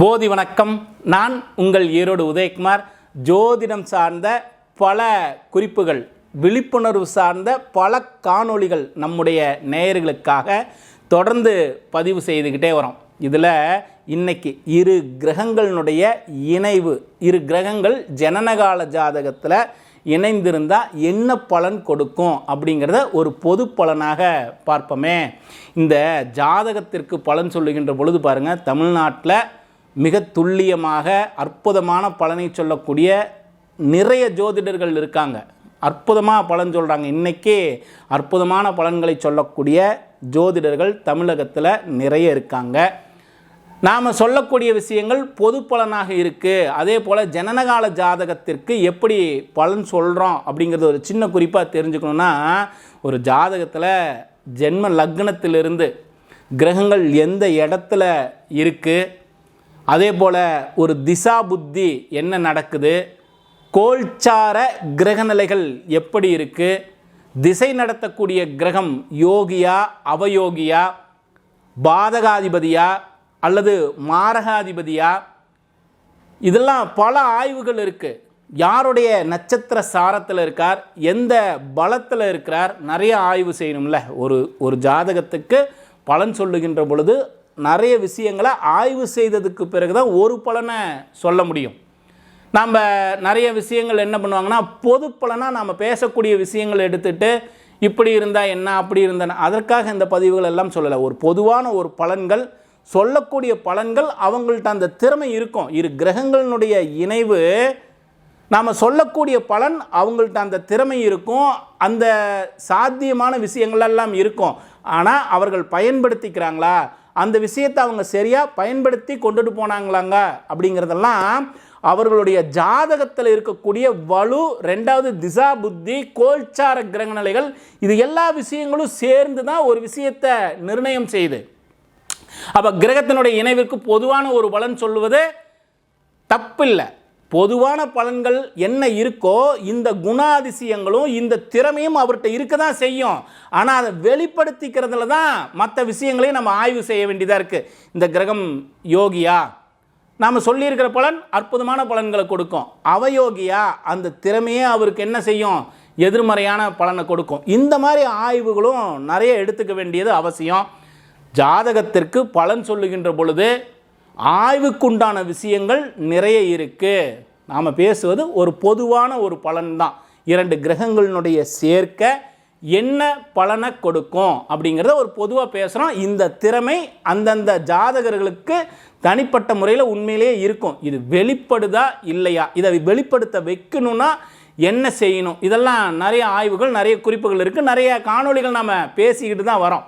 போதி வணக்கம். நான் உங்கள் ஈரோடு உதயகுமார். ஜோதிடம் சார்ந்த பல குறிப்புகள் விழிப்புணர்வு சார்ந்த பல காணொளிகள் நம்முடைய நேயர்களுக்காக தொடர்ந்து பதிவு செய்துக்கிட்டே வரோம். இதில் இன்னைக்கு இரு கிரகங்களினுடைய இணைவு இரு கிரகங்கள் ஜனனகால ஜாதகத்தில் இணைந்திருந்தால் என்ன பலன் கொடுக்கும் அப்படிங்கிறத ஒரு பொது பலனாக பார்ப்போமே. இந்த ஜாதகத்திற்கு பலன் சொல்லுகின்ற பொழுது பாருங்கள் தமிழ்நாட்டில் மிக துல்லியமாக அற்புதமான பலனை சொல்லக்கூடிய நிறைய ஜோதிடர்கள் இருக்காங்க. அற்புதமாக பலன் சொல்கிறாங்க இன்றைக்கே அற்புதமான பலன்களை சொல்லக்கூடிய ஜோதிடர்கள் தமிழகத்தில் நிறைய இருக்காங்க. நாம் சொல்லக்கூடிய விஷயங்கள் பொது பலனாக இருக்குது அதே போல் ஜனனகால ஜாதகத்திற்கு எப்படி பலன் சொல்கிறோம் அப்படிங்கிறது ஒரு சின்ன குறிப்பாக தெரிஞ்சுக்கணுன்னா ஒரு ஜாதகத்தில் ஜென்ம லக்னத்திலிருந்து கிரகங்கள் எந்த இடத்துல இருக்குது அதே போல் ஒரு திசா புத்தி என்ன நடக்குது? கோல்சார கிரகநிலைகள் எப்படி இருக்குது திசை நடத்தக்கூடிய கிரகம் யோகியா அவயோகியா பாதகாதிபதியா அல்லது மாரகாதிபதியா? இதெல்லாம் பல ஆய்வுகள் இருக்குது யாருடைய நட்சத்திர சாரத்தில் இருக்கார்? எந்த பலத்தில் இருக்கிறார்? நிறைய ஆய்வு செய்யணும்ல. ஒரு ஒரு ஜாதகத்துக்கு பலன் சொல்லுகின்ற பொழுது நிறைய விஷயங்களை ஆய்வு செய்ததுக்கு பிறகு தான் ஒரு பலனை சொல்ல முடியும். நம்ம நிறைய விஷயங்கள் என்ன பண்ணுவாங்கன்னா பொது பலனாக நாம் பேசக்கூடிய விஷயங்களை எடுத்துகிட்டு இப்படி இருந்தால் என்ன அப்படி இருந்தால் அதற்காக இந்த பதிவுகள் எல்லாம் சொல்லலை. ஒரு பொதுவான ஒரு பலன்கள் சொல்லக்கூடிய பலன்கள் அவங்கள்ட்ட அந்த திறமை இருக்கும். இரு கிரகங்களினுடைய இணைவு நாம் சொல்லக்கூடிய பலன் அவங்கள்ட்ட அந்த திறமை இருக்கும். அந்த சாத்தியமான விஷயங்களெல்லாம் இருக்கும். ஆனால் அவர்கள் பயன்படுத்திக்கிறாங்களா? அந்த விஷயத்தை அவங்க சரியாக பயன்படுத்தி கொண்டுட்டு போனாங்களாங்க அப்படிங்கிறதெல்லாம் அவர்களுடைய ஜாதகத்தில் இருக்கக்கூடிய வலு ரெண்டாவது திசா புத்தி கோல்சார கிரகநிலைகள் இது எல்லா விஷயங்களும் சேர்ந்து தான் ஒரு விஷயத்தை நிர்ணயம் செய்யுது. அப்போ கிரகத்தினுடைய இணைவிற்கு பொதுவான ஒரு பலன் சொல்லுவது தப்பில்லை. பொதுவான பலன்கள் என்ன இருக்கோ இந்த குணாதிசயங்களும் இந்த திறமையும் அவர்கிட்ட இருக்க தான் செய்யும். ஆனால் அதை வெளிப்படுத்திக்கிறதுல தான் மற்ற விஷயங்களையும் நம்ம ஆய்வு செய்ய வேண்டியதாக இருக்குது இந்த கிரகம் யோகியா நாம் சொல்லியிருக்கிற பலன் அற்புதமான பலன்களை கொடுக்கும். அவயோகியா அந்த திறமையே அவருக்கு என்ன செய்யும்? எதிர்மறையான பலனை கொடுக்கும். இந்த மாதிரி ஆய்வுகளும் நிறைய எடுத்துக்க வேண்டியது அவசியம். ஜாதகத்திற்கு பலன் சொல்லுகின்ற பொழுது ஆய்வுக்குண்டான விஷயங்கள் நிறைய இருக்குது நாம் பேசுவது ஒரு பொதுவான ஒரு பலன் தான் இரண்டு கிரகங்களினுடைய சேர்க்க என்ன பலனை கொடுக்கும் அப்படிங்கிறத ஒரு பொதுவாக பேசுகிறோம் இந்த திறமை அந்தந்த ஜாதகர்களுக்கு தனிப்பட்ட முறையில் உண்மையிலேயே இருக்கும். இது வெளிப்படுதா இல்லையா? இதை வெளிப்படுத்த வைக்கணும்னா என்ன செய்யணும்? இதெல்லாம் நிறைய ஆய்வுகள் நிறைய குறிப்புகள் இருக்குது நிறைய காணொளிகள் நம்ம பேசிக்கிட்டு தான் வரோம்.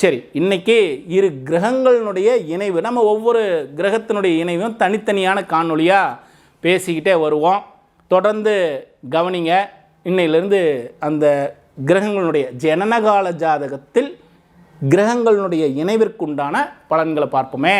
சரி இன்னைக்கு இரு கிரகங்களினுடைய இணைவு நம்ம ஒவ்வொரு கிரகத்தினுடைய இணைவும் தனித்தனியான காணொலியாக பேசிக்கிட்டே வருவோம். தொடர்ந்து கவனிங்க இன்னையிலிருந்து அந்த கிரகங்களுடைய ஜனனகால ஜாதகத்தில் கிரகங்களுடைய இணைவிற்குண்டான பலன்களை பார்ப்போமே.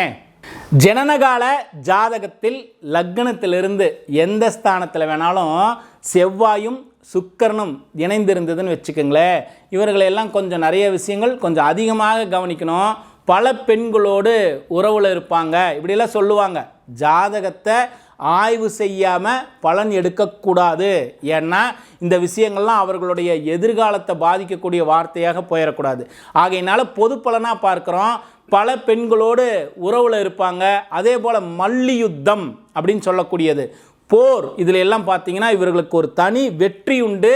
ஜனனகால ஜாதகத்தில் லக்னத்திலிருந்து எந்த ஸ்தானத்தில் வேணாலும் செவ்வாயும் சுக்கரனும் இணைந்திருந்ததுன்னு வச்சுக்கோங்களேன். இவர்களையெல்லாம் கொஞ்சம் நிறைய விஷயங்கள் கொஞ்சம் அதிகமாக கவனிக்கணும். பல பெண்களோடு உறவில் இருப்பாங்க. இப்படிலாம் சொல்லுவாங்க. ஜாதகத்தை ஆய்வு செய்யாமல் பலன் எடுக்கக்கூடாது. ஏன்னா இந்த விஷயங்கள்லாம் அவர்களுடைய எதிர்காலத்தை பாதிக்கக்கூடிய வார்த்தையாக போயிடக்கூடாது. ஆகையினால பொது பலனாக பார்க்குறோம். பல பெண்களோடு உறவில் இருப்பாங்க. அதே போல் மல்லியுத்தம் அப்படின்னு சொல்லக்கூடியது. போர். இதில் எல்லாம் பார்த்தீங்கன்னா இவர்களுக்கு ஒரு தனி வெற்றி உண்டு.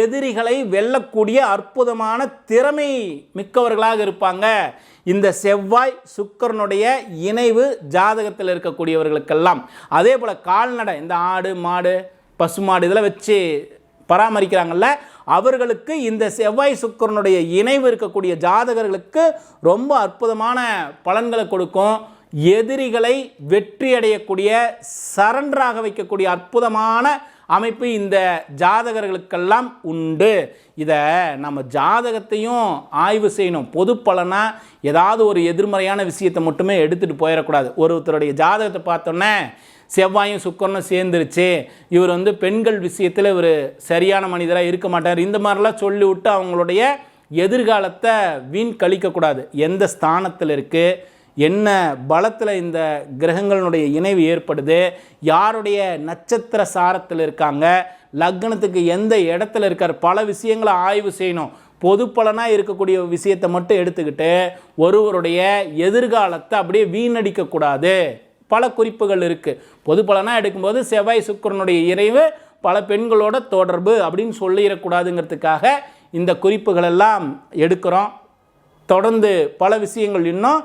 எதிரிகளை வெல்லக்கூடிய அற்புதமான திறமை மிக்கவர்களாக இருப்பாங்க. இந்த செவ்வாய் சுக்கரனுடைய இணைவு ஜாதகத்தில் இருக்கக்கூடியவர்களுக்கெல்லாம். அதே போல் கால்நடை இந்த ஆடு மாடு பசுமாடு இதெல்லாம் வச்சு பராமரிக்கிறாங்கல்ல அவர்களுக்கு இந்த செவ்வாய் சுக்கரனுடைய இணைவு இருக்கக்கூடிய ஜாதகர்களுக்கு ரொம்ப அற்புதமான பலன்களை கொடுக்கும். எதிரிகளை வெற்றி அடையக்கூடிய சரண்டராக வைக்கக்கூடிய அற்புதமான அமைப்பு இந்த ஜாதகர்களுக்கெல்லாம் உண்டு. இதை நம்ம ஜாதகத்தையும் ஆய்வு செய்யணும். பொது பலனா ஏதாவது ஒரு எதிர்மறையான விஷயத்தை மட்டுமே எடுத்துகிட்டு போயிடக்கூடாது. ஒருத்தருடைய ஜாதகத்தை பார்த்தோன்னே செவ்வாயும் சுக்கரனும் சேர்ந்துருச்சு. இவர் வந்து பெண்கள் விஷயத்தில் இவர் சரியான மனிதராக இருக்க மாட்டார். இந்த மாதிரிலாம் சொல்லி விட்டு அவங்களுடைய எதிர்காலத்தை வீண் கழிக்கக்கூடாது. எந்த ஸ்தானத்தில் இருக்குது என்ன பலத்தில் இந்த கிரகங்களுடைய இணைவு ஏற்படுது யாருடைய நட்சத்திர சாரத்தில் இருக்காங்க லக்னத்துக்கு எந்த இடத்துல இருக்கார் பல விஷயங்களை ஆய்வு செய்யணும். பொது பலனாக இருக்கக்கூடிய விஷயத்தை மட்டும் எடுத்துக்கிட்டு ஒருவருடைய எதிர்காலத்தை அப்படியே வீணடிக்கக்கூடாது பல குறிப்புகள் இருக்குது பொது பலனாக எடுக்கும்போது செவ்வாய் சுக்கிரனுடைய இறைவு பல பெண்களோட தொடர்பு அப்படின்னு சொல்லிடக்கூடாதுங்கிறதுக்காக இந்த குறிப்புகளெல்லாம் எடுக்கிறோம். தொடர்ந்து பல விஷயங்கள் இன்னும்